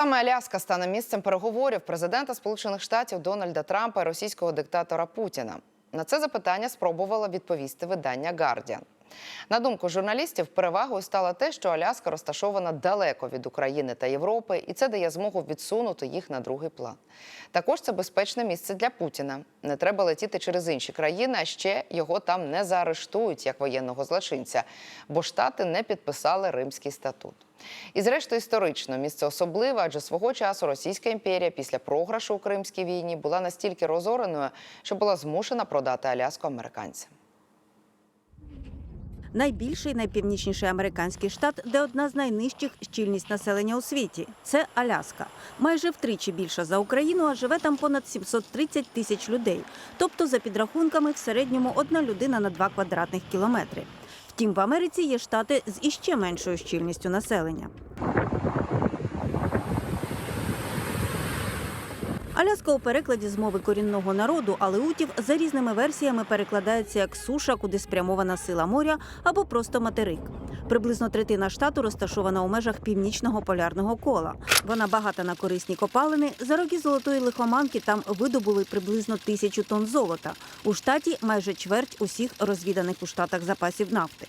Саме Аляска стане місцем переговорів президента Сполучених Штатів Дональда Трампа і російського диктатора Путіна. На це запитання спробувала відповісти видання Guardian. На думку журналістів, перевагою стало те, що Аляска розташована далеко від України та Європи, і це дає змогу відсунути їх на другий план. Також це безпечне місце для Путіна. Не треба летіти через інші країни, а ще його там не заарештують як воєнного злочинця, бо штати не підписали Римський статут. І, зрештою, історично місце особливе, адже свого часу Російська імперія після програшу у Кримській війні була настільки розореною, що була змушена продати Аляску американцям. Найбільший найпівнічніший американський штат, де одна з найнижчих щільність населення у світі це Аляска. Майже втричі більша за Україну, а живе там понад 730 тисяч людей. Тобто, за підрахунками, в середньому одна людина на 2 квадратних кілометри. Втім, в Америці є штати з іще меншою щільністю населення. Аляска у перекладі з мови корінного народу алеутів за різними версіями перекладається як суша, куди спрямована сила моря, або просто материк. Приблизно третина штату розташована у межах північного полярного кола. Вона багата на корисні копалини. За роки золотої лихоманки там видобули приблизно тисячу тонн золота. У штаті майже чверть усіх розвіданих у штатах запасів нафти.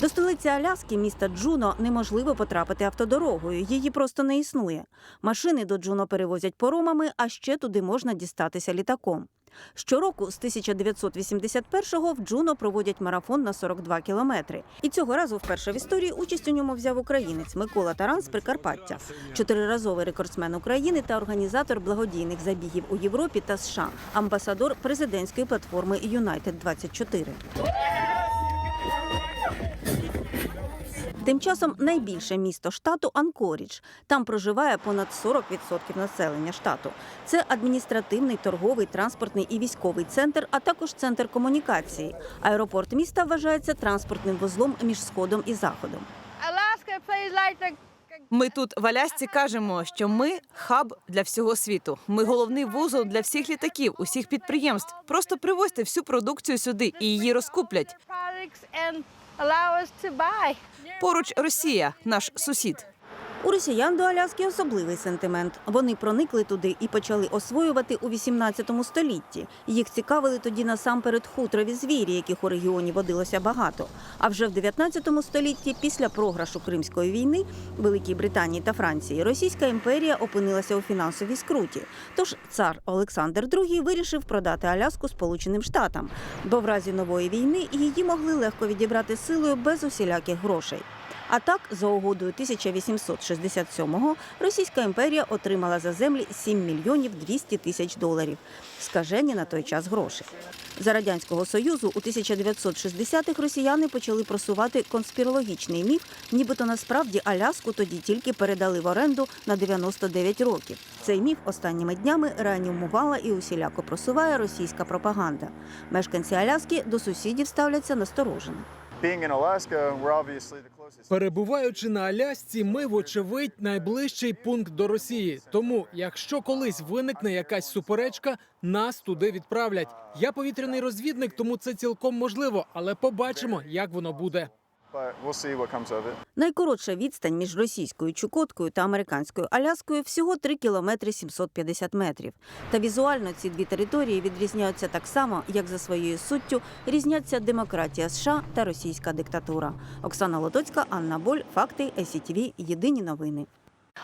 До столиці Аляски, міста Джуно, неможливо потрапити автодорогою. Її просто не існує. Машини до Джуно перевозять поромами, а ще туди можна дістатися літаком. Щороку з 1981-го в Джуно проводять марафон на 42 кілометри. І цього разу вперше в історії участь у ньому взяв українець Микола Таран з Прикарпаття, чотириразовий рекордсмен України та організатор благодійних забігів у Європі та США, амбасадор президентської платформи Юнайтед 24 Тим часом найбільше місто штату Анкорідж. Там проживає понад 40% населення штату. Це адміністративний, торговий, транспортний і військовий центр, а також центр комунікації. Аеропорт міста вважається транспортним вузлом між сходом і заходом. Ми тут в Алясці кажемо, що ми хаб для всього світу. Ми головний вузол для всіх літаків, усіх підприємств. Просто привозьте всю продукцію сюди і її розкуплять. Поруч Росія, наш сусід. У росіян до Аляски особливий сентимент. Вони проникли туди і почали освоювати у 18 столітті. Їх цікавили тоді насамперед хутрові звірі, яких у регіоні водилося багато. А вже в 19 столітті, після програшу Кримської війни Великій Британії та Франції, Російська імперія опинилася у фінансовій скруті. Тож цар Олександр II вирішив продати Аляску Сполученим Штатам, бо в разі нової війни її могли легко відібрати силою без усіляких грошей. А так, за угодою 1867-го Російська імперія отримала за землі 7 мільйонів 200 тисяч доларів. Скажені на той час гроші. За радянського союзу у 1960-х росіяни почали просувати конспірологічний міф, нібито насправді Аляску тоді тільки передали в оренду на 99 років. Цей міф останніми днями реанімувала і усіляко просуває російська пропаганда. Мешканці Аляски до сусідів ставляться насторожено. Перебуваючи на Алясці, ми, вочевидь, найближчий пункт до Росії. Тому, якщо колись виникне якась суперечка, нас туди відправлять. Я повітряний розвідник, тому це цілком можливо, але побачимо, як воно буде. Найкоротша відстань між російською Чукоткою та американською Аляскою всього 3 кілометри 750 метрів. Та візуально ці дві території відрізняються так само, як за своєю суттю різняться демократія США та російська диктатура. Оксана Лотоцька, Анна Боль, Факти, СІТВ, Єдині новини.